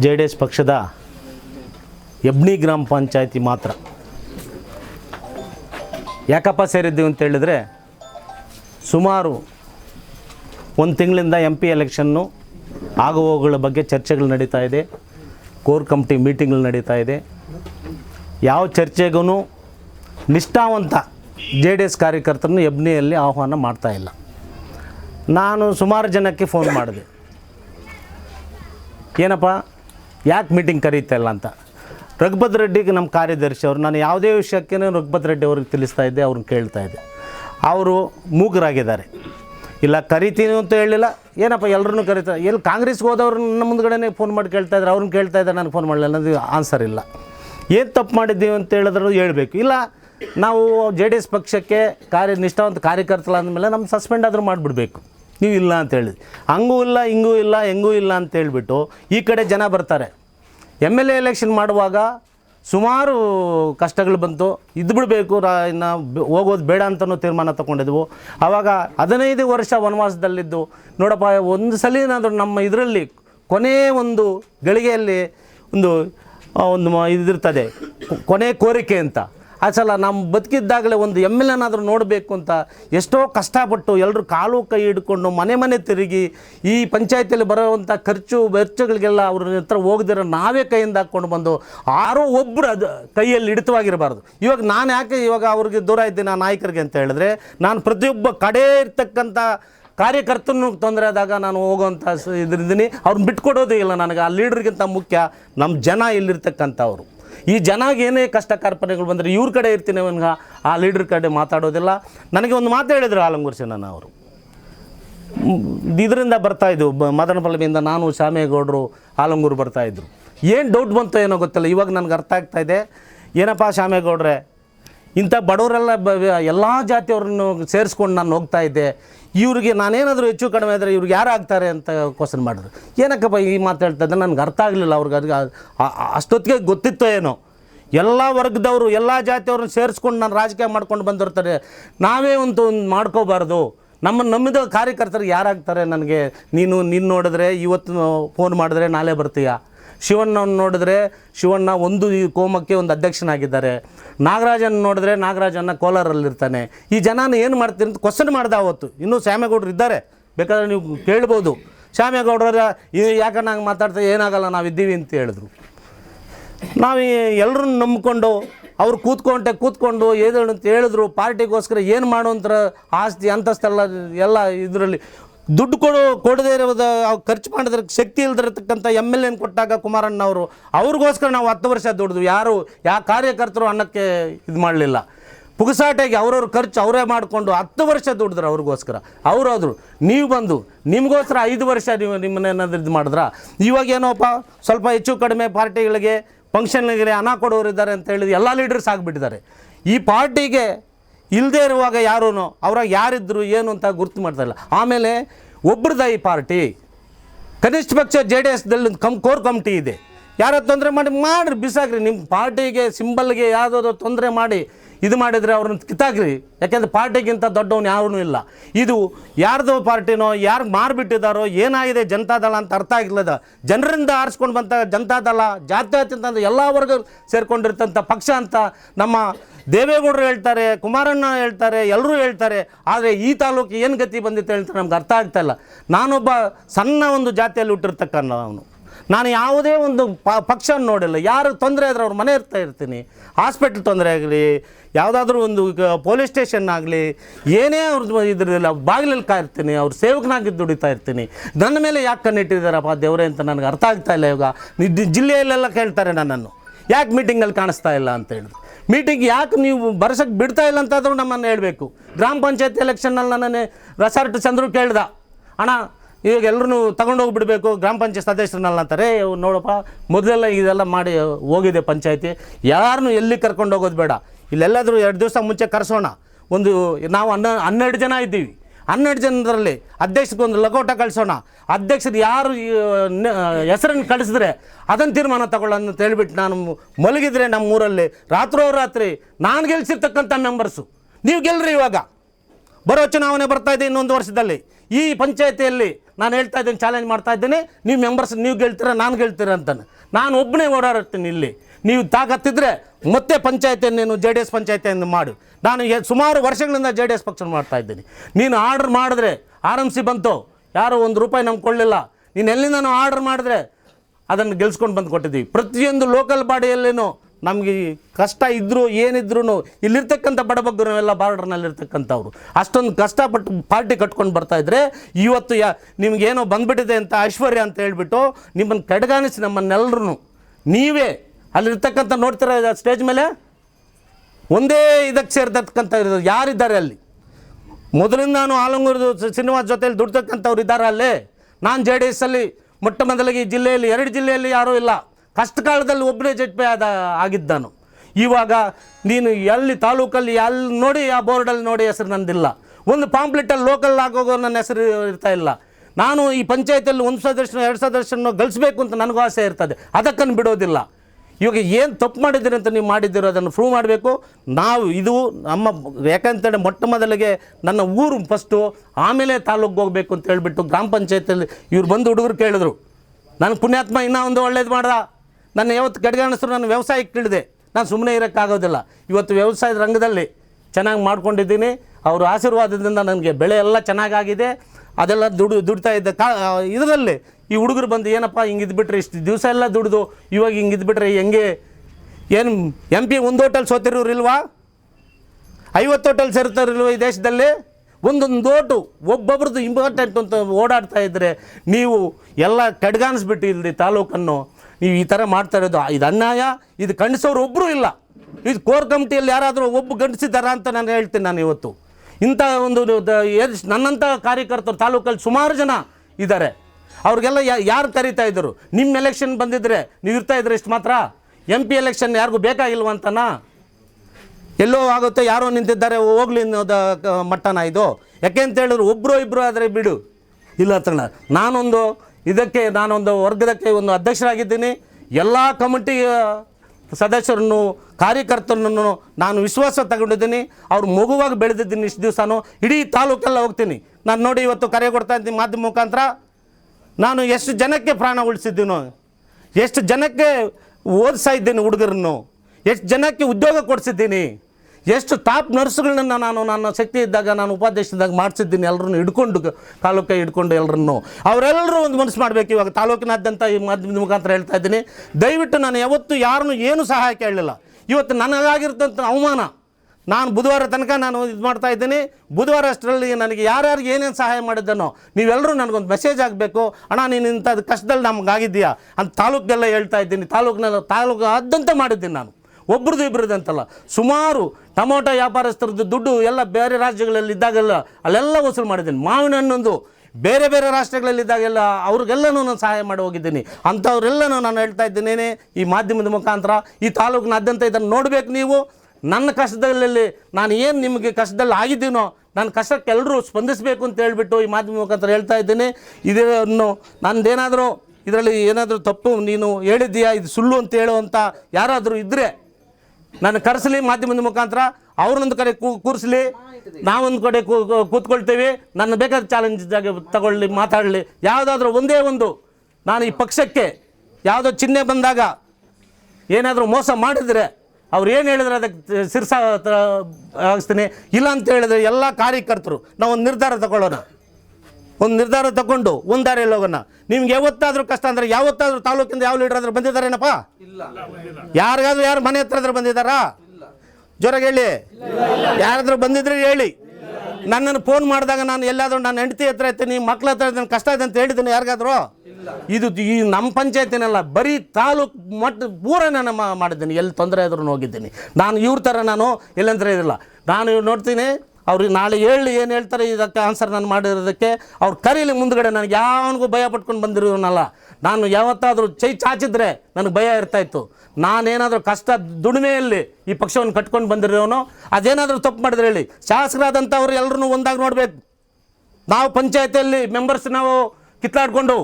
J D S ಪಕ್ಷದ ಎಬ್ನಿ ಗ್ರಾಮ ಪಂಚಾಯಿತಿ ಮಾತ್ರ. ಯಾಕಪ್ಪ ಸೇರಿದ್ದೀವಿ ಅಂತ ಹೇಳಿದರೆ ಸುಮಾರು ಒಂದು ತಿಂಗಳಿಂದ ಎಂ ಪಿ ಎಲೆಕ್ಷನ್ನು ಆಗುವವುಗಳ ಬಗ್ಗೆ ಚರ್ಚೆಗಳು ನಡೀತಾ ಇದೆ, ಕೋರ್ ಕಮಿಟಿ ಮೀಟಿಂಗ್ಗಳು ನಡೀತಾ ಇದೆ. ಯಾವ ಚರ್ಚೆಗೂ ನಿಷ್ಠಾವಂತ ಜೆ ಡಿ ಎಸ್ ಕಾರ್ಯಕರ್ತರನ್ನು ಎಬ್ನಿಯಲ್ಲಿ ಆಹ್ವಾನ ಮಾಡ್ತಾ ಇಲ್ಲ. ನಾನು ಸುಮಾರು ಜನಕ್ಕೆ ಫೋನ್ ಮಾಡಿದೆ. ಏನಪ್ಪ? ಯಾಕೆ ಮೀಟಿಂಗ್ ಕರೀತಾ ಇಲ್ಲ ಅಂತ? ರಘುಪತ್ ರೆಡ್ಡಿಗೆ ನಮ್ಮ ಕಾರ್ಯದರ್ಶಿ ಅವರು, ನಾನು ಯಾವುದೇ ವಿಷಯಕ್ಕೆ ರಘುಪತ್ ರೆಡ್ಡಿ ಅವ್ರಿಗೆ ತಿಳಿಸ್ತಾ ಇದ್ದೆ, ಅವ್ರನ್ನ ಕೇಳ್ತಾ ಇದ್ದೆ. ಅವರು ಮೂಗರಾಗಿದ್ದಾರೆ. ಇಲ್ಲ, ಕರಿತೀನಿ ಅಂತ ಹೇಳಿಲ್ಲ. ಏನಪ್ಪ ಎಲ್ಲರನ್ನೂ ಕರೀತಾರೆ ಎಲ್ಲಿ ಕಾಂಗ್ರೆಸ್ಗೆ ಹೋದವ್ರು ನನ್ನ ಮುಂದ್ಗಡೆ ಫೋನ್ ಮಾಡಿ ಕೇಳ್ತಾ ಇದ್ದಾರೆ, ಅವ್ರನ್ನ ಕೇಳ್ತಾ ಇದ್ದಾರೆ ನಾನು ಫೋನ್ ಮಾಡಲಿಲ್ಲ ಅನ್ನೋದು ಆನ್ಸರ್ ಇಲ್ಲ. ಏನು ತಪ್ಪು ಮಾಡಿದ್ದೀವಿ ಅಂತ ಹೇಳಿದ್ರು ಹೇಳಬೇಕು. ಇಲ್ಲ, ನಾವು ಜೆ ಡಿ ಎಸ್ ಪಕ್ಷಕ್ಕೆ ಕಾರ್ಯ, ನಿಷ್ಠಾವಂತ ಕಾರ್ಯಕರ್ತಲ ಅಂದಮೇಲೆ ನಮ್ಮ ಸಸ್ಪೆಂಡ್ ಆದರೂ ಮಾಡಿಬಿಡ್ಬೇಕು. ನೀವು ಇಲ್ಲ ಅಂತ ಹೇಳಿದ್ರಿ. ಹಂಗೂ ಇಲ್ಲ, ಹಿಂಗೂ ಇಲ್ಲ, ಹೆಂಗೂ ಇಲ್ಲ ಅಂತ ಹೇಳಿಬಿಟ್ಟು ಈ ಕಡೆ ಜನ ಬರ್ತಾರೆ. ಎಂ ಎಲ್ ಎ ಎಲೆಕ್ಷನ್ ಮಾಡುವಾಗ ಸುಮಾರು ಕಷ್ಟಗಳು ಬಂತು. ಇದು ಬಿಡಬೇಕು, ರಾ, ಇನ್ನು ಹೋಗೋದು ಬೇಡ ಅಂತಲೂ ತೀರ್ಮಾನ ತಗೊಂಡಿದ್ವು. ಆವಾಗ ಹದಿನೈದು ವರ್ಷ ವನವಾಸದಲ್ಲಿದ್ದು. ನೋಡಪ್ಪ, ಒಂದು ಸಲ ಏನಾದರೂ ನಮ್ಮ ಇದರಲ್ಲಿ ಕೊನೆ ಒಂದು ಗಳಿಗೆಯಲ್ಲಿ ಒಂದು ಒಂದು ಇದಿರ್ತದೆ. ಕೊನೆ ಕೋರಿಕೆ ಅಂತ. ಆ ಸಲ ನಮ್ಮ ಬದುಕಿದ್ದಾಗಲೇ ಒಂದು ಎಂ ಎಲ್ ಎನಾದರೂ ನೋಡಬೇಕು ಅಂತ ಎಷ್ಟೋ ಕಷ್ಟಪಟ್ಟು ಎಲ್ಲರೂ ಕಾಲು ಕೈ ಹಿಡ್ಕೊಂಡು ಮನೆ ಮನೆ ತಿರುಗಿ ಈ ಪಂಚಾಯತಿಯಲ್ಲಿ ಬರೋವಂಥ ಖರ್ಚು ವೆಚ್ಚಗಳಿಗೆಲ್ಲ ಅವ್ರ ಹತ್ರ ಹೋಗದಿರೋ ನಾವೇ ಕೈಯಿಂದ ಹಾಕ್ಕೊಂಡು ಬಂದು ಯಾರೋ ಒಬ್ಬರು ಅದು ಕೈಯಲ್ಲಿ ಹಿಡಿತವಾಗಿರಬಾರ್ದು. ಇವಾಗ ನಾನು ಯಾಕೆ ಇವಾಗ ಅವ್ರಿಗೆ ದೂರ ಇದ್ದೀನಿ ಆ ನಾಯಕರಿಗೆ ಅಂತ ಹೇಳಿದ್ರೆ ನಾನು ಪ್ರತಿಯೊಬ್ಬ ಕಡೆ ಇರ್ತಕ್ಕಂಥ ಕಾರ್ಯಕರ್ತನ ತೊಂದರೆ ಆದಾಗ ನಾನು ಹೋಗುವಂಥ ಇದ್ರಿದ್ದೀನಿ ಅವ್ರನ್ನ ಬಿಟ್ಕೊಡೋದೇ ಇಲ್ಲ ನನಗೆ. ಆ ಲೀಡ್ರಿಗಿಂತ ಮುಖ್ಯ ನಮ್ಮ ಜನ ಇಲ್ಲಿರ್ತಕ್ಕಂಥವ್ರು. ಈ ಜನಗೆ ಏನೇ ಕಷ್ಟ ಕಾರ್ಪಣ್ಯಗಳು ಬಂದರೆ ಇವ್ರ ಕಡೆ ಇರ್ತೀನಿ ಅವನ್ಗ, ಆ ಲೀಡ್ರ್ ಕಡೆ ಮಾತಾಡೋದಿಲ್ಲ. ನನಗೆ ಒಂದು ಮಾತು ಹೇಳಿದರು ಆಲಂಗೂರ್ ನನ್ನ ಅವರು. ಇದರಿಂದ ಬರ್ತಾಯಿದ್ದು ಬ, ಮದನ ಪಲ್ಲವಿಯಿಂದ ನಾನು, ಶಾಮೇಗೌಡರು, ಆಲಂಗೂರು ಬರ್ತಾಯಿದ್ರು ಏನು ಡೌಟ್ ಬಂತು ಏನೋ ಗೊತ್ತಿಲ್ಲ. ಇವಾಗ ನನಗೆ ಅರ್ಥ ಆಗ್ತಾ ಇದೆ. ಏನಪ್ಪ ಶಾಮೇಗೌಡ್ರೆ, ಇಂಥ ಬಡವರೆಲ್ಲ ಎಲ್ಲ ಜಾತಿಯವ್ರನ್ನು ಸೇರಿಸ್ಕೊಂಡು ನಾನು ಹೋಗ್ತಾ ಇದ್ದೆ. ಇವ್ರಿಗೆ ನಾನೇನಾದರೂ ಹೆಚ್ಚು ಕಡಿಮೆ ಆದರೆ ಇವ್ರಿಗೆ ಯಾರು ಆಗ್ತಾರೆ ಅಂತ ಕ್ವಶನ್ ಮಾಡಿದ್ರು. ಏನಕ್ಕಪ್ಪ ಈ ಮಾತು ಹೇಳ್ತಾ ಇದ್ದೆ? ನನಗೆ ಅರ್ಥ ಆಗಲಿಲ್ಲ. ಅವ್ರಿಗೆ ಅದಕ್ಕೆ ಅಷ್ಟೊತ್ತಿಗೆ ಗೊತ್ತಿತ್ತೋ ಏನೋ? ಎಲ್ಲ ವರ್ಗದವರು, ಎಲ್ಲ ಜಾತಿಯವ್ರನ್ನ ಸೇರಿಸ್ಕೊಂಡು ನಾನು ರಾಜಕೀಯ ಮಾಡ್ಕೊಂಡು ಬಂದಿರ್ತಾರೆ. ನಾವೇ ಒಂದು ಒಂದು ಮಾಡ್ಕೋಬಾರ್ದು. ನಮ್ಮನ್ನು ನಂಬಿದ ಕಾರ್ಯಕರ್ತರು ಯಾರಾಗ್ತಾರೆ ನನಗೆ ನೀನು ನೀನು ನೋಡಿದ್ರೆ ಇವತ್ತು ಫೋನ್ ಮಾಡಿದ್ರೆ ನಾಳೆ ಬರ್ತೀಯ? ಶಿವಣ್ಣನ ನೋಡಿದ್ರೆ ಶಿವಣ್ಣ ಒಂದು ಈ ಕೋಮಕ್ಕೆ ಒಂದು ಅಧ್ಯಕ್ಷನಾಗಿದ್ದಾರೆ. ನಾಗರಾಜನ್ ನೋಡಿದ್ರೆ ನಾಗರಾಜನ್ನ ಕೋಲಾರಲ್ಲಿರ್ತಾನೆ. ಈ ಜನನ ಏನು ಮಾಡ್ತೀನಿ ಅಂತ ಕ್ವಶನ್ ಮಾಡ್ದೆ ಅವತ್ತು ಇನ್ನೂ ಶ್ಯಾಮೇಗೌಡರು ಇದ್ದಾರೆ. ಬೇಕಾದ್ರೆ ನೀವು ಕೇಳ್ಬೋದು. ಶ್ಯಾಮೇಗೌಡರ ಯಾಕೆ ನಂಗೆ ಮಾತಾಡ್ತಾ ಏನಾಗಲ್ಲ, ನಾವು ಇದ್ದೀವಿ ಅಂತ ಹೇಳಿದ್ರು. ನಾವು ಎಲ್ಲರನ್ನ ನಂಬ್ಕೊಂಡು ಅವ್ರು ಕೂತ್ಕೊಂಡೆ ಕೂತ್ಕೊಂಡು ಅಂತ ಹೇಳಿದ್ರು. ಪಾರ್ಟಿಗೋಸ್ಕರ ಏನು ಮಾಡುವಂಥ ಆಸ್ತಿ, ಅಂತಸ್ತೆಲ್ಲ ಎಲ್ಲ ಇದರಲ್ಲಿ ದುಡ್ಡು ಕೊಡು, ಕೊಡದೇ ಇರೋದು ಖರ್ಚು ಮಾಡಿದ್ರೆ ಶಕ್ತಿ ಇಲ್ದಿರತಕ್ಕಂಥ ಎಂ ಎಲ್ ಎನ್ ಕೊಟ್ಟಾಗ ಕುಮಾರಣ್ಣ ಅವರು, ಅವ್ರಿಗೋಸ್ಕರ ನಾವು ಹತ್ತು ವರ್ಷ ದುಡ್ದು, ಯಾರು ಯಾವ ಕಾರ್ಯಕರ್ತರು ಅನ್ನಕ್ಕೆ ಇದು ಮಾಡಲಿಲ್ಲ. ಪುಗಸಾಟೆಗೆ ಅವ್ರವ್ರ ಖರ್ಚು ಅವರೇ ಮಾಡಿಕೊಂಡು ಹತ್ತು ವರ್ಷ ದುಡಿದ್ರು ಅವ್ರಿಗೋಸ್ಕರ. ಅವರಾದರು, ನೀವು ಬಂದು, ನಿಮಗೋಸ್ಕರ ಐದು ವರ್ಷ ನೀವು ನಿಮ್ಮನ್ನೇನಾದ್ರು ಇದು ಮಾಡಿದ್ರಾ? ಇವಾಗ ಏನೋಪ್ಪ, ಸ್ವಲ್ಪ ಹೆಚ್ಚು ಕಡಿಮೆ ಪಾರ್ಟಿಗಳಿಗೆ ಫಂಕ್ಷನ್ಗಳಿಗೆ ಹಣ ಕೊಡೋರು ಇದ್ದಾರೆ ಅಂತ ಹೇಳಿದ್ರು ಎಲ್ಲ ಲೀಡರ್ಸ್ ಆಗಿಬಿಟ್ಟಿದ್ದಾರೆ. ಈ ಪಾರ್ಟಿಗೆ ಇಲ್ಲದೇ ಇರುವಾಗ ಯಾರೂ ಅವ್ರಾಗ ಯಾರಿದ್ರು ಏನು ಅಂತ ಗುರ್ತು ಮಾಡ್ತಾ ಇಲ್ಲ. ಆಮೇಲೆ ಒಬ್ರದ್ದು ಈ ಪಾರ್ಟಿ, ಕನಿಷ್ಠ ಪಕ್ಷ ಜೆ ಡಿ ಎಸ್ದಲ್ಲಿ ಒಂದು ಕಮ್, ಕೋರ್ ಕಮಿಟಿ ಇದೆ. ಯಾರೋ ತೊಂದರೆ ಮಾಡಿ, ಮಾಡಿರಿ ಬಿಸಾಕ್ರಿ. ನಿಮ್ಮ ಪಾರ್ಟಿಗೆ, ಸಿಂಬಲ್ಗೆ ಯಾವುದಾದ್ರು ತೊಂದರೆ ಮಾಡಿ ಇದು ಮಾಡಿದರೆ ಅವ್ರನ್ನ ಕಿತ್ತಾಕ್ರಿ. ಯಾಕೆಂದ್ರೆ ಪಾರ್ಟಿಗಿಂತ ದೊಡ್ಡವನು ಯಾರೂ ಇಲ್ಲ. ಇದು ಯಾರ್ದು ಪಾರ್ಟಿನೋ, ಯಾರು ಮಾರ್ಬಿಟ್ಟಿದ್ದಾರೋ ಏನಾಗಿದೆ ಜನತಾದಳ ಅಂತ ಅರ್ಥ ಆಗಿಲ್ಲದ. ಜನರಿಂದ ಆರಿಸ್ಕೊಂಡು ಬಂತ ಜನತಾದಳ ಜಾತ್ಯತೀತ ಅಂತ ಎಲ್ಲ ವರ್ಗ ಸೇರಿಕೊಂಡಿರ್ತಂಥ ಪಕ್ಷ ಅಂತ ನಮ್ಮ ದೇವೇಗೌಡರು ಹೇಳ್ತಾರೆ, ಕುಮಾರಣ್ಣ ಹೇಳ್ತಾರೆ ಎಲ್ಲರೂ ಹೇಳ್ತಾರೆ. ಆದರೆ ಈ ತಾಲೂಕು ಏನು ಗತಿ ಬಂದಿತ್ತು ಹೇಳ್ತಾರೆ ನಮ್ಗೆ ಅರ್ಥ ಆಗ್ತಾ ಇಲ್ಲ. ನಾನೊಬ್ಬ ಸಣ್ಣ ಒಂದು ಜಾತಿಯಲ್ಲಿ ಹುಟ್ಟಿರ್ತಕ್ಕಂಥ ಅವನು. ನಾನು ಯಾವುದೇ ಒಂದು ಪ ಪಕ್ಷ ನೋಡಿಲ್ಲ. ಯಾರು ತೊಂದರೆ ಆದರೆ ಅವ್ರ ಮನೆ ಇರ್ತಾ ಇರ್ತೀನಿ. ಹಾಸ್ಪಿಟ್ಲ್ ತೊಂದರೆ ಆಗಲಿ, ಯಾವುದಾದ್ರೂ ಒಂದು ಪೊಲೀಸ್ ಸ್ಟೇಷನ್ ಆಗಲಿ, ಏನೇ ಅವ್ರದ್ದು ಇದ್ರಲ್ಲ ಬಾಗಿಲಲ್ಲಿ ಕಾಯಿರ್ತೀನಿ ಅವ್ರ ಸೇವಕನಾಗಿ ದುಡಿತಾ ಇರ್ತೀನಿ. ನನ್ನ ಮೇಲೆ ಯಾಕೆ ಕಣ್ಣಿಟ್ಟಿದ್ದಾರಪ್ಪ ದೇವರೇ ಅಂತ ನನಗೆ ಅರ್ಥ ಆಗ್ತಾ ಇಲ್ಲ ಇವಾಗ. ಜಿಲ್ಲೆಯಲ್ಲೆಲ್ಲ ಕೇಳ್ತಾರೆ ನನ್ನನ್ನು. ಯಾಕೆ ಮೀಟಿಂಗಲ್ಲಿ ಕಾಣಿಸ್ತಾ ಇಲ್ಲ ಅಂತ ಹೇಳಿದ್ರು. ಮೀಟಿಂಗ್ ಯಾಕೆ ನೀವು ಬರ್ಸಕ್ಕೆ ಬಿಡ್ತಾ ಇಲ್ಲ ಅಂತಾದರೂ ನಮ್ಮನ್ನು ಹೇಳಬೇಕು. ಗ್ರಾಮ ಪಂಚಾಯತ್ ಎಲೆಕ್ಷನ್ನಲ್ಲಿ ನನ್ನನ್ನೇ ರೆಸಾರ್ಟ್ ಚಂದ್ರು ಕೇಳ್ದ. ಅಣ್ಣ ಇವಾಗ ಎಲ್ಲರೂ ತಗೊಂಡೋಗ್ಬಿಡ್ಬೇಕು ಗ್ರಾಮ ಪಂಚಾಯತ್ ಸದಸ್ಯರನ್ನೆಲ್ಲ ಅಂತಾರೆ. "ಏ, ನೋಡಪ್ಪ ಮೊದಲೆಲ್ಲ ಇದೆಲ್ಲ ಮಾಡಿ ಹೋಗಿದೆ ಪಂಚಾಯತಿ. ಯಾರನ್ನು ಎಲ್ಲಿ ಕರ್ಕೊಂಡು ಹೋಗೋದು ಬೇಡ. ಇಲ್ಲೆಲ್ಲಾದರೂ ಎರಡು ದಿವಸ ಮುಂಚೆ ಕರೆಸೋಣ. ಒಂದು ನಾವು ಹನ್ನ ಹನ್ನೆರಡು ಜನ ಇದ್ದೀವಿ. ಹನ್ನೆರಡು ಜನರಲ್ಲಿ ಅಧ್ಯಕ್ಷಕ್ಕೆ ಒಂದು ಲಕೋಟ ಕಳಿಸೋಣ. ಅಧ್ಯಕ್ಷರು ಯಾರು ಹೆಸರನ್ನು ಕಳಿಸಿದ್ರೆ ಅದನ್ನು ತೀರ್ಮಾನ ತಗೊಳ್ಳೋಣ ಅಂತ ಹೇಳ್ಬಿಟ್ಟು ನಾನು ಮಲಗಿದ್ರೆ ನಮ್ಮ ಊರಲ್ಲಿ ರಾತ್ರೋರಾತ್ರಿ ನಾನು ಗೆಲ್ಸಿರ್ತಕ್ಕಂಥ ಮೆಂಬರ್ಸು ನೀವು ಗೆಲ್ಲರಿ ಇವಾಗ. ಬರೋ ಚುನಾವಣೆ ಬರ್ತಾ ಇದೆ ಇನ್ನೊಂದು ವರ್ಷದಲ್ಲಿ. ಈ ಪಂಚಾಯತಿಯಲ್ಲಿ ನಾನು ಹೇಳ್ತಾ ಇದ್ದೀನಿ ಚಾಲೆಂಜ್ ಮಾಡ್ತಾ ಇದ್ದೀನಿ. ನೀವು ಮೆಂಬರ್ಸ್ ನೀವು ಗೆಲ್ತೀರಾ, ನಾನು ಗೆಲ್ತೀರ ಅಂತಾನೆ. ನಾನು ಒಬ್ಬನೇ ಓಡಾಡಿರ್ತೀನಿ ಇಲ್ಲಿ. ನೀವು ತಾಕತ್ತಿದ್ರೆ ಮತ್ತೆ ಪಂಚಾಯತಿಯನ್ನು ನೀನು, ಜೆ ಡಿ ಎಸ್ ಪಂಚಾಯತಿಯನ್ನು ಮಾಡು. ನಾನು ಸುಮಾರು ವರ್ಷಗಳಿಂದ ಜೆ ಡಿ ಎಸ್ ಪಕ್ಷ ಮಾಡ್ತಾ ಇದ್ದೀನಿ. ನೀನು ಆರ್ಡ್ರ್ ಮಾಡಿದ್ರೆ, ಆರ್ ಎಂ ಸಿ ಬಂತು, ಯಾರೋ ಒಂದು ರೂಪಾಯಿ ನಮ್ಗೆ ನೀನು ಎಲ್ಲಿಂದ ಆರ್ಡ್ರ್ ಮಾಡಿದ್ರೆ, ಅದನ್ನು ಗೆಲ್ಸ್ಕೊಂಡು ಬಂದು ಕೊಟ್ಟಿದ್ದೀವಿ. ಪ್ರತಿಯೊಂದು ಲೋಕಲ್ ಬಾಡಿಯಲ್ಲೇನು ನಮಗೆ ಕಷ್ಟ ಇದ್ದರೂ ಏನಿದ್ರೂ ಇಲ್ಲಿರ್ತಕ್ಕಂಥ ಬಡಬಗ್ಗರು ಎಲ್ಲ ಬಾರ್ಡರ್ನಲ್ಲಿರ್ತಕ್ಕಂಥವ್ರು. ಅಷ್ಟೊಂದು ಕಷ್ಟಪಟ್ಟು ಪಾರ್ಟಿ ಕಟ್ಕೊಂಡು ಬರ್ತಾ ಇದ್ರೆ ಇವತ್ತು ಯಾ ನಿಮಗೇನೋ ಬಂದುಬಿಟ್ಟಿದೆ ಅಂತ ಐಶ್ವರ್ಯ ಅಂತ ಹೇಳ್ಬಿಟ್ಟು ನಿಮ್ಮನ್ನು ಕಡೆಗಾಣಿಸಿ ನಮ್ಮನ್ನೆಲ್ಲರೂ ನೀವೇ ಅಲ್ಲಿರ್ತಕ್ಕಂಥ ನೋಡ್ತೀರ ಸ್ಟೇಜ್ ಮೇಲೆ? ಒಂದೇ ಇದಕ್ಕೆ ಸೇರ್ತಕ್ಕಂಥ ಯಾರಿದ್ದಾರೆ ಅಲ್ಲಿ? ಮೊದಲಿಂದ ನಾನು ಆಲಂಗೂರು ಶ್ರೀನಿವಾಸ್ ಜೊತೆಯಲ್ಲಿ ದುಡ್ತಕ್ಕಂಥವ್ರು ಇದ್ದಾರೆ ಅಲ್ಲೇ ನಾನು ಜೆ ಡಿ ಎಸ್ಸಲ್ಲಿ ಮೊಟ್ಟ ಮೊದಲಿಗೆ ಜಿಲ್ಲೆಯಲ್ಲಿ, ಎರಡು ಜಿಲ್ಲೆಯಲ್ಲಿ ಯಾರೂ ಇಲ್ಲ. ಕಷ್ಟ ಕಾಲದಲ್ಲಿ ಒಬ್ಬನೇ ಜಡ್ ಪಿ ಆದ, ಆಗಿದ್ದಾನು. ಇವಾಗ ನೀನು ಎಲ್ಲಿ ತಾಲೂಕಲ್ಲಿ ಎಲ್ಲಿ ನೋಡಿ ಆ ಬೋರ್ಡಲ್ಲಿ ನೋಡಿ ಹೆಸರು ನಂದಿಲ್ಲ. ಒಂದು ಪಾಂಪ್ಲೆಟಲ್ಲಿ ಲೋಕಲ್ ಆಗೋಗೋ ನನ್ನ ಹೆಸರು ಇರ್ತಾ ಇಲ್ಲ. ನಾನು ಈ ಪಂಚಾಯತಿಯಲ್ಲಿ ಒಂದು ಸದಸ್ಯನ, ಎರಡು ಸದಸ್ಯನ ಗಳಿಸ್ಬೇಕು ಅಂತ ನನಗೂ ಆಸೆ ಇರ್ತದೆ. ಅದಕ್ಕನ್ನು ಬಿಡೋದಿಲ್ಲ. ಇವಾಗ ಏನು ತಪ್ಪು ಮಾಡಿದ್ದೀರಿ ಅಂತ ನೀವು ಮಾಡಿದ್ದೀರೋ ಅದನ್ನು ಪ್ರೂವ್ ಮಾಡಬೇಕು. ನಾವು ಇದು ನಮ್ಮ ಯಾಕಂತೇಳಿ ಮೊಟ್ಟ ಮೊದಲಿಗೆ ನನ್ನ ಊರು ಫಸ್ಟು, ಆಮೇಲೆ ತಾಲೂಕ್ಗೆ ಹೋಗಬೇಕು ಅಂತ ಹೇಳಿಬಿಟ್ಟು ಗ್ರಾಮ ಪಂಚಾಯತಿಯಲ್ಲಿ ಇವ್ರು ಬಂದು ಹುಡುಗರು ಕೇಳಿದ್ರು. ನಾನು ಪುಣ್ಯಾತ್ಮ ಇನ್ನೂ ಒಂದು ಒಳ್ಳೇದು ಮಾಡ್ದ. ನನ್ನ ಯಾವತ್ತು ಗಡಿಗಾಣಿಸ್ರು ನಾನು ವ್ಯವಸಾಯಕ್ಕೆ ತಿಳಿದೆ. ನಾನು ಸುಮ್ಮನೆ ಇರೋಕ್ಕಾಗೋದಿಲ್ಲ. ಇವತ್ತು ವ್ಯವಸಾಯದ ರಂಗದಲ್ಲಿ ಚೆನ್ನಾಗಿ ಮಾಡ್ಕೊಂಡಿದ್ದೀನಿ. ಅವ್ರ ಆಶೀರ್ವಾದದಿಂದ ನನಗೆ ಬೆಳೆ ಎಲ್ಲ ಚೆನ್ನಾಗಾಗಿದೆ. ಅದೆಲ್ಲ ದುಡ್ಡು ದುಡ್ತಾ ಇದ್ದ ಕಾ ಇದರಲ್ಲಿ ಈ ಹುಡುಗರು ಬಂದು ಏನಪ್ಪ ಹಿಂಗೆ ಇದ್ಬಿಟ್ರೆ ಇಷ್ಟು ದಿವಸ ಎಲ್ಲ ದುಡಿದು, ಇವಾಗ ಹಿಂಗೆ ಇದ್ಬಿಟ್ರೆ ಹೆಂಗೆ? ಏನು ಎಂ ಪಿ ಒಂದು ಹೋಟೆಲ್ ಸೋತಿರೋರು ಇಲ್ವಾ? ಐವತ್ತು ಹೋಟೆಲ್ ಸೇರ್ತಾರಿಲ್ವ ಈ ದೇಶದಲ್ಲಿ? ಒಂದೊಂದು ಓಟು, ಒಬ್ಬೊಬ್ರದ್ದು ಇಂಪಾರ್ಟೆಂಟ್ ಅಂತ ಓಡಾಡ್ತಾ ಇದ್ದರೆ ನೀವು ಎಲ್ಲ ಕಡ್ಗಾಣಿಸ್ಬಿಟ್ಟು ಇಲ್ಲಿ ತಾಲೂಕನ್ನು. ನೀವು ಈ ಥರ ಮಾಡ್ತಾ ಇರೋದು, ಇದು ಅನ್ಯಾಯ, ಇದು ಖಂಡಿಸೋರು ಒಬ್ಬರು ಇಲ್ಲ. ಇದು ಕೋರ್ ಕಮಿಟಿಯಲ್ಲಿ ಯಾರಾದರೂ ಒಬ್ಬ ಗಂಡಿಸಿದ್ದಾರಾ ಅಂತ ನಾನು ಹೇಳ್ತೀನಿ ನಾನು ಇವತ್ತು. ಇಂಥ ಒಂದು ನನ್ನಂಥ ಕಾರ್ಯಕರ್ತರು ತಾಲೂಕಲ್ಲಿ ಸುಮಾರು ಜನ ಇದ್ದಾರೆ. ಅವ್ರಿಗೆಲ್ಲ ಯಾರು ಕರೀತಾ ಇದ್ದರು? ನಿಮ್ಮ ಎಲೆಕ್ಷನ್ ಬಂದಿದ್ರೆ ನೀವು ಇರ್ತಾ ಇದ್ರೆ ಇಷ್ಟು ಮಾತ್ರ? ಎಂ ಪಿ ಎಲೆಕ್ಷನ್ ಯಾರಿಗೂ ಬೇಕಾಗಿಲ್ವಂತನಾ ಎಲ್ಲೋ ಆಗುತ್ತೆ, ಯಾರೋ ನಿಂತಿದ್ದಾರೆ, ಹೋಗ್ಲಿ ಅನ್ನೋದ ಮಟ್ಟನ ಇದು. ಯಾಕೆ ಅಂತ ಹೇಳಿದ್ರು ಒಬ್ಬರು ಇಬ್ಬರು ಆದರೆ ಬಿಡು. ಇಲ್ಲ ತಣ ನಾನೊಂದು ಇದಕ್ಕೆ ನಾನೊಂದು ವರ್ಗದಕ್ಕೆ ಒಂದು ಅಧ್ಯಕ್ಷರಾಗಿದ್ದೀನಿ. ಎಲ್ಲ ಕಮಿಟಿ ಸದಸ್ಯರನ್ನು, ಕಾರ್ಯಕರ್ತರನ್ನು ನಾನು ವಿಶ್ವಾಸ ತಗೊಂಡಿದ್ದೀನಿ. ಅವ್ರು ಮಗುವಾಗಿ ಬೆಳೆದಿದ್ದೀನಿ ಇಷ್ಟು ದಿವಸನೂ. ಇಡೀ ತಾಲೂಕೆಲ್ಲ ಹೋಗ್ತೀನಿ. ನಾನು ನೋಡಿ ಇವತ್ತು ಕರೆ ಕೊಡ್ತಾ ಇದ್ದೀನಿ ಮಾಧ್ಯಮ ಮುಖಾಂತರ. ನಾನು ಎಷ್ಟು ಜನಕ್ಕೆ ಪ್ರಾಣ ಉಳಿಸಿದ್ದೀನೋ, ಎಷ್ಟು ಜನಕ್ಕೆ ಓದಿಸ್ತಾ ಇದ್ದೀನಿ ಹುಡುಗರನ್ನು, ಎಷ್ಟು ಜನಕ್ಕೆ ಉದ್ಯೋಗ ಕೊಡಿಸಿದ್ದೀನಿ. ಎಷ್ಟು ಟಾಪ್ ನರ್ಸ್ಗಳನ್ನ ನಾನು ನನ್ನ ಶಕ್ತಿ ಇದ್ದಾಗ, ನಾನು ಉಪಾಧ್ಯಕ್ಷದಾಗ ಮಾಡಿಸಿದ್ದೀನಿ ಎಲ್ಲರನ್ನು ಹಿಡ್ಕೊಂಡು, ತಾಲೂಕು ಹಿಡ್ಕೊಂಡು ಎಲ್ಲರನ್ನು ಅವರೆಲ್ಲರೂ ಒಂದು ಮನಸ್ಸು ಮಾಡಬೇಕು ಇವಾಗ ತಾಲೂಕಿನಾದ್ಯಂತ ಈ ಮಾಧ್ಯಮದ ಮುಖಾಂತರ ಹೇಳ್ತಾ ಇದ್ದೀನಿ. ದಯವಿಟ್ಟು ನಾನು ಯಾವತ್ತೂ ಯಾರನ್ನೂ ಏನು ಸಹಾಯ ಕೇಳಲಿಲ್ಲ. ಇವತ್ತು ನನಗಾಗಿರ್ತಂಥ ಅವಮಾನ. ನಾನು ಬುಧವಾರ ತನಕ ನಾನು ಇದು ಮಾಡ್ತಾ ಇದ್ದೀನಿ. ಬುಧವಾರ ಅಷ್ಟರಲ್ಲಿ ನನಗೆ ಯಾರ್ಯಾರಿಗೆ ಏನೇನು ಸಹಾಯ ಮಾಡಿದ್ದನೋ ನೀವೆಲ್ಲರೂ ನನಗೊಂದು ಮೆಸೇಜ್ ಆಗಬೇಕು ಅಣ್ಣ, ನೀನು ಇಂಥದ್ದು ಕಷ್ಟದಲ್ಲಿ ನಮಗಾಗಿದ್ದೀಯಾ? ಅಂತ ತಾಲೂಕಿಗೆಲ್ಲ ಹೇಳ್ತಾ ಇದ್ದೀನಿ. ತಾಲೂಕಿನ ತಾಲೂಕು ಆದ್ಯಂತ ಮಾಡಿದ್ದೀನಿ ನಾನು. ಒಬ್ರದ್ದು ಇಬ್ಬರದ್ದು ಅಂತಲ್ಲ. ಸುಮಾರು ಟೊಮೊಟೊ ವ್ಯಾಪಾರಸ್ಥರದ್ದು ದುಡ್ಡು ಎಲ್ಲ ಬೇರೆ ರಾಜ್ಯಗಳಲ್ಲಿ ಇದ್ದಾಗೆಲ್ಲ ಅಲ್ಲೆಲ್ಲ ವಸೂಲು ಮಾಡಿದ್ದೀನಿ. ಮಾವಿನ ಹಣ್ಣೊಂದು ಬೇರೆ ಬೇರೆ ರಾಷ್ಟ್ರಗಳಲ್ಲಿದ್ದಾಗೆಲ್ಲ ಅವ್ರಿಗೆಲ್ಲನೂ ನಾನು ಸಹಾಯ ಮಾಡಿ ಹೋಗಿದ್ದೀನಿ. ಅಂಥವ್ರೆಲ್ಲನೂ ನಾನು ಹೇಳ್ತಾ ಇದ್ದೇನೆ ಈ ಮಾಧ್ಯಮದ ಮುಖಾಂತರ. ಈ ತಾಲೂಕಿನಾದ್ಯಂತ ಇದನ್ನು ನೋಡಬೇಕು ನೀವು. ನನ್ನ ಕಷ್ಟದಲ್ಲಿ ನಾನು ಏನು ನಿಮಗೆ ಕಷ್ಟದಲ್ಲಿ ಆಗಿದ್ದೀನೋ ನನ್ನ ಕಷ್ಟಕ್ಕೆ ಎಲ್ಲರೂ ಸ್ಪಂದಿಸಬೇಕು ಅಂತ ಹೇಳ್ಬಿಟ್ಟು ಈ ಮಾಧ್ಯಮ ಮುಖಾಂತರ ಹೇಳ್ತಾ ಇದ್ದೀನಿ. ಇದನ್ನು ನಂದೇನಾದರೂ ಇದರಲ್ಲಿ ಏನಾದರೂ ತಪ್ಪು ನೀನು ಹೇಳಿದ್ದೀಯಾ, ಇದು ಸುಳ್ಳು ಅಂತ ಹೇಳುವಂಥ ಯಾರಾದರೂ ಇದ್ದರೆ ನಾನು ಕರೆಸಲಿ ಮಾಧ್ಯಮದ ಮುಖಾಂತರ, ಅವ್ರನ್ನೊಂದು ಕಡೆ ಕೂರಿಸಲಿ. ನಾವೊಂದು ಕಡೆ ಕೂತ್ಕೊಳ್ತೀವಿ. ನನ್ನ ಬೇಕಾದ ಚಾಲೆಂಜ್ ಜಾಗ ತಗೊಳ್ಳಿ, ಮಾತಾಡಲಿ. ಯಾವುದಾದ್ರೂ ಒಂದೇ ಒಂದು, ನಾನು ಈ ಪಕ್ಷಕ್ಕೆ ಯಾವುದೋ ಚಿಹ್ನೆ ಬಂದಾಗ ಏನಾದರೂ ಮೋಸ ಮಾಡಿದರೆ ಅವ್ರು ಏನು ಹೇಳಿದ್ರೆ ಅದಕ್ಕೆ ಸಿರ್ಸ ಹಾಕಿಸ್ತೀನಿ. ಇಲ್ಲ ಅಂತ ಹೇಳಿದ್ರೆ ಎಲ್ಲ ಕಾರ್ಯಕರ್ತರು ನಾವು ಒಂದು ನಿರ್ಧಾರ ತಗೊಳ್ಳೋಣ. ಒಂದು ನಿರ್ಧಾರ ತಗೊಂಡು ಒಂದು ದಾರಿಯಲ್ಲಿ ಹೋಗೋಣ ನಿಮ್ಗೆ ಯಾವತ್ತಾದ್ರೂ ಕಷ್ಟ ಅಂದ್ರೆ ಯಾವತ್ತಾದ್ರೂ ತಾಲೂಕಿಂದ ಯಾವ ಲೀಡರ್ ಆದ್ರೂ ಬಂದಿದ್ದಾರೇನಪ್ಪ ಯಾರಿಗಾದ್ರೂ ಯಾರು ಮನೆ ಹತ್ರ ಆದ್ರೂ ಬಂದಿದ್ದಾರಾ? ಜೋರಾಗಿ ಹೇಳಿ. ಯಾರಾದ್ರೂ ಬಂದಿದ್ರೆ ಹೇಳಿ. ನನ್ನನ್ನು ಫೋನ್ ಮಾಡಿದಾಗ ನಾನು ಎಲ್ಲಾದರೂ ನಾನು ಹೆಂಡತಿ ಹತ್ರ ಇರ್ತೀನಿ ಮಕ್ಳ ಹತ್ರ ಇರ್ತೀನಿ ಕಷ್ಟ ಇದೆ ಅಂತ ಹೇಳಿದ್ದೀನಿ ಯಾರಿಗಾದ್ರೂ? ಇದು ಈ ನಮ್ಮ ಪಂಚಾಯತಿನಲ್ಲ ಬರೀ ತಾಲೂಕು ಮಟ್ಟ ಪೂರ ನಾನು ಮಾಡಿದ್ದೀನಿ. ಎಲ್ಲಿ ತೊಂದರೆ ಆದ್ರೂ ಹೋಗಿದ್ದೀನಿ. ನಾನು ಇವ್ರ ಥರ ನಾನು ಎಲ್ಲಂದ್ರೆ ಇರಲ್ಲ ನಾನು ನೋಡ್ತೀನಿ ಅವ್ರಿಗೆ ನಾಳೆ ಹೇಳಿ ಏನು ಹೇಳ್ತಾರೆ, ಇದಕ್ಕೆ ಆನ್ಸರ್ ನಾನು ಮಾಡಿರೋದಕ್ಕೆ ಅವ್ರು ಕರೀಲಿ ಮುಂದ್ಗಡೆ, ನನಗೆ ಯಾವನಿಗೂ ಭಯ ಪಟ್ಕೊಂಡು ಬಂದಿರೋನಲ್ಲ. ನಾನು ಯಾವತ್ತಾದರೂ ಚೈ ಚಾಚಿದ್ರೆ ನನಗೆ ಭಯ ಇರ್ತಾಯಿತ್ತು ನಾನೇನಾದರೂ ಕಷ್ಟ ದುಡಿಮೆಯಲ್ಲಿ ಈ ಪಕ್ಷವನ್ನು ಕಟ್ಕೊಂಡು ಬಂದಿರೋನು, ಅದೇನಾದರೂ ತಪ್ಪು ಮಾಡಿದ್ರೆ ಹೇಳಿ. ಶಾಸಕರಾದಂಥವ್ರು ಎಲ್ಲರೂ ಒಂದಾಗಿ ನೋಡಬೇಕು. ನಾವು ಪಂಚಾಯತಿಯಲ್ಲಿ ಮೆಂಬರ್ಸ್ ನಾವು ಕಿತ್ಲಾಡ್ಕೊಂಡು,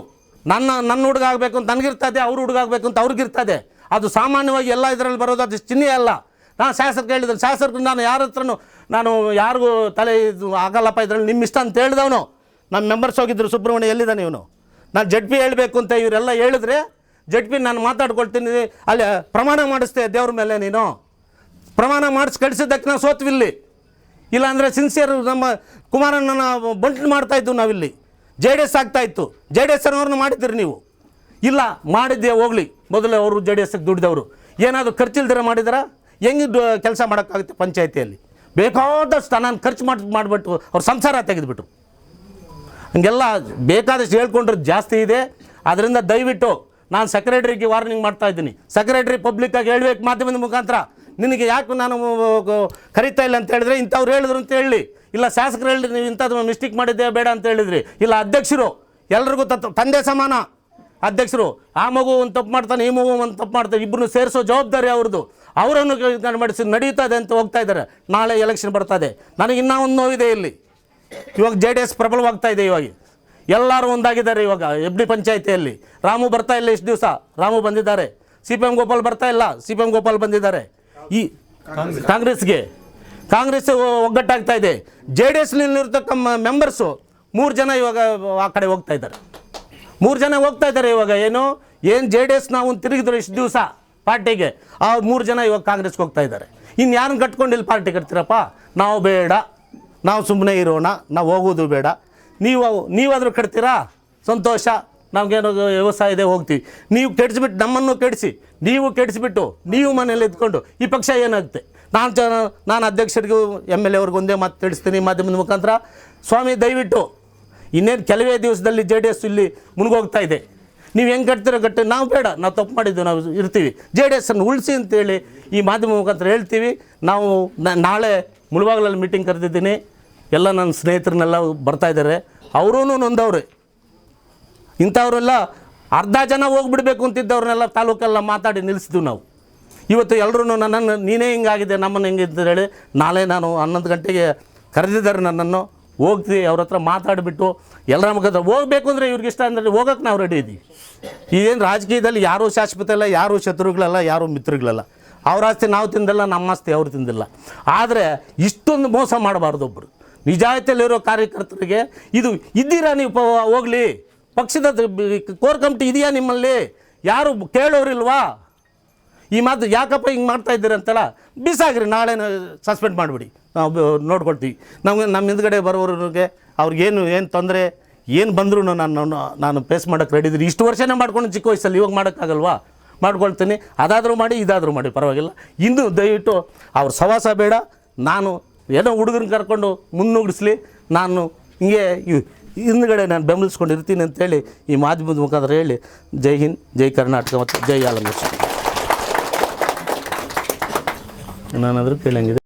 ನನ್ನ ನನ್ನ ಹುಡುಗ ಆಗಬೇಕು ಅಂತ ನನಗಿರ್ತದೆ ಅವ್ರ ಹುಡುಗ ಆಗಬೇಕು ಅಂತ ಅವ್ರಿಗಿರ್ತದೆ ಅದು ಸಾಮಾನ್ಯವಾಗಿ ಎಲ್ಲ ಇದರಲ್ಲಿ ಬರೋದು ಅದು ಚಿಹ್ನೆ ಅಲ್ಲ. ನಾನು ಶಾಸಕರು ಹೇಳಿದ್ರು ಶಾಸಕರು, ನಾನು ಯಾರ ಹತ್ರನೂ, ನಾನು ಯಾರಿಗೂ ತಲೆ ಇದು ಆಗಲ್ಲಪ್ಪ, ಇದರಲ್ಲಿ ನಿಮ್ಮ ಇಷ್ಟ ಅಂತ ಹೇಳಿದವನು. ನಮ್ಮ ಮೆಂಬರ್ಸ್ ಹೋಗಿದ್ರು, ಸುಬ್ರಹ್ಮಣ್ಯ ಎಲ್ಲಿದ್ದಾನೆ ಇವನು? ನಾನು ಜಡ್ ಪಿ ಹೇಳಬೇಕು ಅಂತ ಇವರೆಲ್ಲ ಹೇಳಿದ್ರೆ ಜಡ್ ಪಿ ನಾನು ಮಾತಾಡ್ಕೊಳ್ತೀನಿ. ಅಲ್ಲಿ ಪ್ರಮಾಣ ಮಾಡಿಸ್ತೆ, ದೇವ್ರ ಮೇಲೆ ನೀನು. ಪ್ರಮಾಣ ಮಾಡಿಸಿ ಕಳಿಸಿದ್ದಕ್ಕೆ ನಾವು ಸೋತ್ವಿಲ್ಲಿ ಇಲ್ಲಾಂದರೆ ಸಿನ್ಸಿಯರ್ ನಮ್ಮ ಕುಮಾರಣ್ಣನ ಮಾಡ್ತಾ ಇದ್ದು ನಾವಿಲ್ಲಿ. ಜೆ ಡಿ ಎಸ್ ಆಗ್ತಾ ಇತ್ತು. ಜೆ ಡಿ ಎಸ್ ಅವ್ರನ್ನ ಮಾಡಿದ್ದೀರಿ ನೀವು. ಇಲ್ಲ ಮಾಡಿದ್ದೆ ಹೋಗ್ಲಿ. ಮೊದಲು ಅವರು ಜೆ ಡಿ ಎಸ್ಗೆ ದುಡಿದವರು. ಏನಾದರೂ ಖರ್ಚಿಲ್ದಿರ ಮಾಡಿದಾರ? ಹೆಂಗೆ ಕೆಲಸ ಮಾಡೋಕ್ಕಾಗುತ್ತೆ ಪಂಚಾಯತಿಯಲ್ಲಿ. ಬೇಕಾದಷ್ಟು ಹಣನ ಖರ್ಚು ಮಾಡಿ, ಮಾಡಿಬಿಟ್ಟು ಅವ್ರ ಸಂಸಾರ ತೆಗೆದುಬಿಟ್ರು. ಹಂಗೆಲ್ಲ ಬೇಕಾದಷ್ಟು ಹೇಳ್ಕೊಂಡ್ರೆ ಜಾಸ್ತಿ ಇದೆ. ಅದರಿಂದ ದಯವಿಟ್ಟು ನಾನು ಸೆಕ್ರೆಟ್ರಿಗೆ ವಾರ್ನಿಂಗ್ ಮಾಡ್ತಾ ಇದ್ದೀನಿ. ಸೆಕ್ರೆಟ್ರಿ ಪಬ್ಲಿಕ್ಕಾಗಿ ಹೇಳಬೇಕು ಮಾಧ್ಯಮದ ಮುಖಾಂತರ. ನಿನಗೆ ಯಾಕೆ ನಾನು ಕರಿತಾ ಇಲ್ಲ ಅಂತ ಹೇಳಿದ್ರೆ ಇಂಥವ್ರು ಹೇಳಿದ್ರು ಅಂತ ಹೇಳಿ. ಇಲ್ಲ ಶಾಸಕರು ಹೇಳಿದ್ರೆ ನೀವು ಇಂಥದ್ದು ಮಿಸ್ಟೇಕ್ ಮಾಡಿದ್ದೆ ಬೇಡ ಅಂತ ಹೇಳಿದ್ರಿ. ಇಲ್ಲ ಅಧ್ಯಕ್ಷರು ಎಲ್ರಿಗೂ ತತ್ ತಂದೆ ಸಮಾನ. ಅಧ್ಯಕ್ಷರು ಆ ಮಗು ಒಂದು ತಪ್ಪು ಮಾಡ್ತಾನೆ, ಈ ಮಗು ಒಂದು ತಪ್ಪು ಮಾಡ್ತಾನೆ ಇಬ್ಬರನ್ನು ಸೇರಿಸೋ ಜವಾಬ್ದಾರಿ ಅವ್ರದ್ದು. ಅವರನ್ನು ಮಾಡಿಸಿ ನಡೀತಾ ಇದೆ ಅಂತ ಹೋಗ್ತಾ ಇದ್ದಾರೆ. ನಾಳೆ ಎಲೆಕ್ಷನ್ ಬರ್ತಾ ಇದೆ ನನಗೆ ಇನ್ನೂ ಒಂದು ನೋವಿದೆ ಇಲ್ಲಿ. ಇವಾಗ ಜೆ ಡಿ ಎಸ್ ಪ್ರಬಲವಾಗ್ತಾ ಇದೆ ಇವಾಗ. ಎಲ್ಲರೂ ಒಂದಾಗಿದ್ದಾರೆ ಇವಾಗ ಎಫ್ ಡಿ ಪಂಚಾಯತಿಯಲ್ಲಿ. ರಾಮು ಬರ್ತಾ ಇಲ್ಲ ಇಷ್ಟು ದಿವಸ. ರಾಮು ಬಂದಿದ್ದಾರೆ. ಸಿ ಪಿ ಎಂ ಗೋಪಾಲ್ ಬರ್ತಾ ಇಲ್ಲ. ಸಿ ಪಿ ಎಂ ಗೋಪಾಲ್ ಬಂದಿದ್ದಾರೆ. ಈ ಕಾಂಗ್ರೆಸ್ಗೆ. ಕಾಂಗ್ರೆಸ್ ಒಗ್ಗಟ್ಟಾಗ್ತಾ ಇದೆ. ಜೆ ಡಿ ಎಸ್ನಲ್ಲಿರ್ತಕ್ಕ ಮೆಂಬರ್ಸು ಮೂರು ಜನ ಇವಾಗ ಆ ಕಡೆ ಹೋಗ್ತಾ ಇದ್ದಾರೆ. ಮೂರು ಜನ ಹೋಗ್ತಾ ಇದ್ದಾರೆ ಇವಾಗ. ಏನು? ಏನು ಜೆ ಡಿ ಎಸ್ ನಾವು ತಿರುಗಿದ್ರು ಇಷ್ಟು ದಿವಸ? ಪಾರ್ಟಿಗೆ. ಆ ಮೂರು ಜನ ಇವಾಗ ಕಾಂಗ್ರೆಸ್ಗೆ ಹೋಗ್ತಾ ಇದ್ದಾರೆ. ಇನ್ನು ಯಾರು ಕಟ್ಕೊಂಡು ಇಲ್ಲಿ ಪಾರ್ಟಿ ಕಟ್ತೀರಪ್ಪ? ನಾವು ಬೇಡ. ನಾವು ಸುಮ್ಮನೆ ಇರೋಣ. ನಾವು ಹೋಗೋದು ಬೇಡ. ನೀವು ನೀವಾದರೂ ಕಟ್ತೀರಾ? ಸಂತೋಷ. ನಮಗೇನು ವ್ಯವಸಾಯ ಇದೆ, ಹೋಗ್ತೀವಿ. ನೀವು ಕೆಡಿಸ್ಬಿಟ್ಟು ನಮ್ಮನ್ನು ಕೆಡಿಸಿ. ನೀವು ಕೆಡಿಸಿಬಿಟ್ಟು, ನೀವು ಮನೇಲಿ ಇದ್ಕೊಂಡು ಈ ಪಕ್ಷ ಏನಾಗುತ್ತೆ? ನಾನು ಜನ ನಾನು ಅಧ್ಯಕ್ಷರಿಗೂ ಎಂ ಎಲ್ ಎವ್ರಿಗೂ ಒಂದೇ ಮಾತು ತಿಳಿಸ್ತೀನಿ ಮಾಧ್ಯಮದ ಮುಖಾಂತರ. ಸ್ವಾಮಿ, ದಯವಿಟ್ಟು ಇನ್ನೇನು ಕೆಲವೇ ದಿವಸದಲ್ಲಿ ಜೆ ಡಿ ಎಸ್ ಇಲ್ಲಿ ಮುನ್ಗೋಗ್ತಾ ಇದೆ. ನೀವು ಹೆಂಗೆ ಕಟ್ತೀರೋ ಕಟ್ಟಿ, ನಾವು ಬೇಡ, ನಾವು ತಪ್ಪು ಮಾಡಿದ್ದು, ನಾವು ಇರ್ತೀವಿ. ಜೆ ಡಿ ಎಸ್ ಅನ್ನು ಉಳಿಸಿ ಅಂತೇಳಿ ಈ ಮಾಧ್ಯಮ ಮುಖಾಂತರ ಹೇಳ್ತೀವಿ. ನಾವು ನಾಳೆ ಮುಳುವಾಗಲಲ್ಲಿ ಮೀಟಿಂಗ್ ಕರೆದಿದ್ದೀನಿ. ಎಲ್ಲ ನನ್ನ ಸ್ನೇಹಿತರನ್ನೆಲ್ಲ ಬರ್ತಾ ಇದ್ದಾರೆ. ಅವರೂ ನೊಂದವ್ರೆ. ಇಂಥವರೆಲ್ಲ ಅರ್ಧ ಜನ ಹೋಗ್ಬಿಡ್ಬೇಕು ಅಂತಿದ್ದವ್ರನ್ನೆಲ್ಲ ತಾಲೂಕೆಲ್ಲ ಮಾತಾಡಿ ನಿಲ್ಲಿಸಿದ್ವಿ ನಾವು. ಇವತ್ತು ಎಲ್ಲರೂ ನನ್ನನ್ನು, ನೀನೇ ಹಿಂಗಾಗಿದೆ, ನಮ್ಮನ್ನು ಹೆಂಗೆ ಅಂತ ಹೇಳಿ ನಾಳೆ ನಾನು ಹನ್ನೊಂದು ಗಂಟೆಗೆ ಕರೆದಿದ್ದಾರೆ ನನ್ನನ್ನು. ಹೋಗ್ತೀವಿ ಅವ್ರ ಹತ್ರ ಮಾತಾಡಿಬಿಟ್ಟು ಎಲ್ಲರ ಮುಖಾಂತರ ಹೋಗ್ಬೇಕು ಅಂದರೆ ಇವ್ರಿಗೆ ಇಷ್ಟ ಅಂದರೆ ಹೋಗೋಕೆ ನಾವು ರೆಡಿ ಇದ್ದೀವಿ ಇದೇನು ರಾಜಕೀಯದಲ್ಲಿ ಯಾರೂ ಶಾಶ್ವತ ಇಲ್ಲ, ಯಾರೂ ಶತ್ರುಗಳಲ್ಲ, ಯಾರೂ ಮಿತ್ರಗಳಲ್ಲ. ಅವ್ರ ಆಸ್ತಿ ನಾವು ತಿಂದಿಲ್ಲ ನಮ್ಮ ಆಸ್ತಿ ಅವ್ರು ತಿಂದಿಲ್ಲ. ಆದರೆ ಇಷ್ಟೊಂದು ಮೋಸ ಮಾಡಬಾರ್ದು ಒಬ್ಬರು ನಿಜಾಯಿತಿಯಲ್ಲಿರೋ ಕಾರ್ಯಕರ್ತರಿಗೆ ಇದು ಇದ್ದೀರಾ ನೀವು ಹೋಗಲಿ. ಪಕ್ಷದ ಕೋರ್ ಕಮಿಟಿ ಇದೆಯಾ ನಿಮ್ಮಲ್ಲಿ? ಯಾರು ಕೇಳೋರಿಲ್ವಾ ಈ ಮಾತು ಯಾಕಪ್ಪ ಹಿಂಗೆ ಮಾಡ್ತಾ ಇದ್ದೀರಂತಲ್ಲ, ಬಿಸಾಗ್ರಿ, ನಾಳೆ ಸಸ್ಪೆಂಡ್ ಮಾಡಿಬಿಡಿ. ನಾವು ನೋಡ್ಕೊಳ್ತೀವಿ. ನಮಗೆ ನಮ್ಮ ಹಿಂದ್ಗಡೆ ಬರೋರಿಗೆ ಅವ್ರಿಗೇನು ಏನು ತೊಂದರೆ, ಏನು ಬಂದರೂ ನಾನು ನಾನು ಫೇಸ್ ಮಾಡೋಕ್ಕೆ ರೆಡಿ ಇದ್ದೀನಿ. ಇಷ್ಟು ವರ್ಷನೇ ಮಾಡ್ಕೊಂಡು ಚಿಕ್ಕ ವಯಸ್ಸಲ್ಲಿ, ಇವಾಗ ಮಾಡೋಕ್ಕಾಗಲ್ವಾ? ಮಾಡ್ಕೊಳ್ತೀನಿ. ಅದಾದರೂ ಮಾಡಿ, ಇದಾದರೂ ಮಾಡಿ, ಪರವಾಗಿಲ್ಲ. ಇಂದು ದಯವಿಟ್ಟು ಅವ್ರ ಸವಾಸ ಬೇಡ. ನಾನು ಏನೋ ಹುಡುಗರನ್ನ ಕರ್ಕೊಂಡು ಮುನ್ನುಗ್ಗಿಸ್ಲಿ. ನಾನು ಹಿಂಗೆ ಹಿಂದ್ಗಡೆ ನಾನು ಬೆಂಬಲಿಸ್ಕೊಂಡಿರ್ತೀನಿ ಅಂತೇಳಿ ಈ ಮಾಧ್ಯಮದ ಮುಖಾಂತರ ಹೇಳಿ. ಜೈ ಹಿಂದ್, ಜೈ ಕರ್ನಾಟಕ ಮತ್ತು ಜೈ ನಾನು ನಾನಾದರೂ ಕೇಳಂಗಿದೆ.